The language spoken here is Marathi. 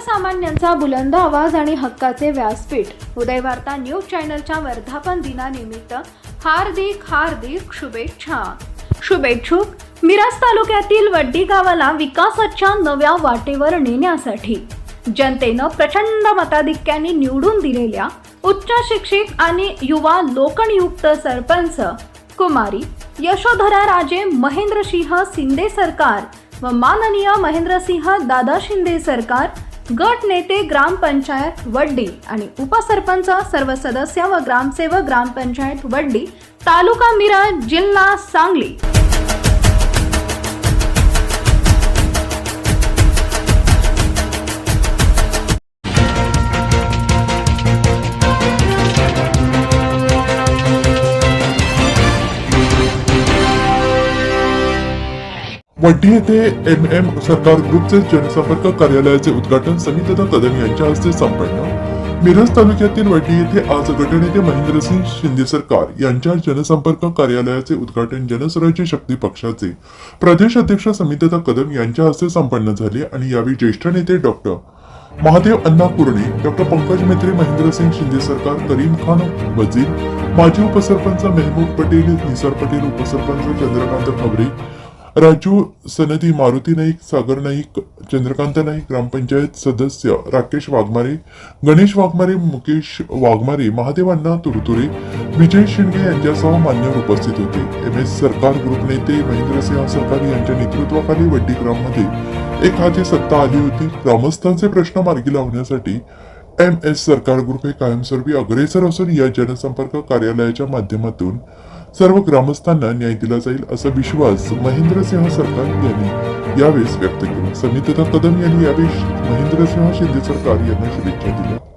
सर्वसामान्यांचा बुलंद आवाज आणि हक्काचे व्यासपीठ. उदय वार्ता न्यूज चॅनलच्या वर्धापन दिनानिमित्त हार्दिक हार्दिक शुभेच्छा. शुभेच्छुक मिराज तालुक्यातील वड्डी गावाला विकासाच्या नव्या वाटेवर नेण्यासाठी जनतेनं प्रचंड मताधिक्याने निवडून दिलेल्या उच्च शिक्षित आणि युवा लोकनियुक्त सरपंच कुमारी यशोधरा राजे महेंद्रसिंह शिंदे सरकार व माननीय महेंद्रसिंह दादा शिंदे सरकार गट नेते ग्रामपंचायत वड्डी आणि उपसरपंच सर्व सदस्य व ग्रामसेवक ग्रामपंचायत वड्डी तालुका मिरज जिल्हा सांगली. वड्डी येथे एम एम सरकार ग्रुपचे जनसंपर्क कार्यालयाचे उद्घाटन समितदा कदम यांच्या हस्ते संपन्न. मिरज तालुक्यातील वड्डी येथे आज गटनेते महेंद्रसिंग शिंदे सरकार यांच्या जनसंपर्क कार्यालयाचे उद्घाटन जनस्वराज्य शक्ती पक्षाचे प्रदेश अध्यक्ष समितदा कदम यांच्या हस्ते संपन्न झाले आणि यावेळी ज्येष्ठ नेते डॉक्टर महादेव अण्णा कुर्णे डॉक्टर पंकज मेत्रे महेंद्रसिंग शिंदे सरकार करीम खान वजीर माजी उपसरपंच मेहमूद पटेल निसार पटेल उपसरपंच चंद्रकांत खबरे राजू सनदी मारुती नाईक सागर नाईक चंद्रकांत नाईक ग्रामपंचायत सदस्य राकेश वाघमारे गणेश वाघमारे मुकेश वाघमारे महादेवांना तुरतुरे विजय शिंदे यांच्यासह मान्यवर उपस्थित होते. एम एस सरकार ग्रुप नेते महेंद्रसिंह सरकार यांच्या नेतृत्वाखाली वड्डी ग्राममध्ये एक हाती सत्ता आली होती. ग्रामस्थांचे प्रश्न मार्गी लावण्यासाठी एम एस सरकार ग्रुप हे कायमस्वरूपी अग्रेसर असून या जनसंपर्क कार्यालयाच्या माध्यमातून सर्व ग्रामस्थांना न्याय दिला जाईल असा विश्वास महेंद्रसिंह सरकार यांनी यावेळेस व्यक्त केला. समितदा कदम यांनी यावेळी महेंद्रसिंह शिंदे सरकार यांना शुभेच्छा दिल्या.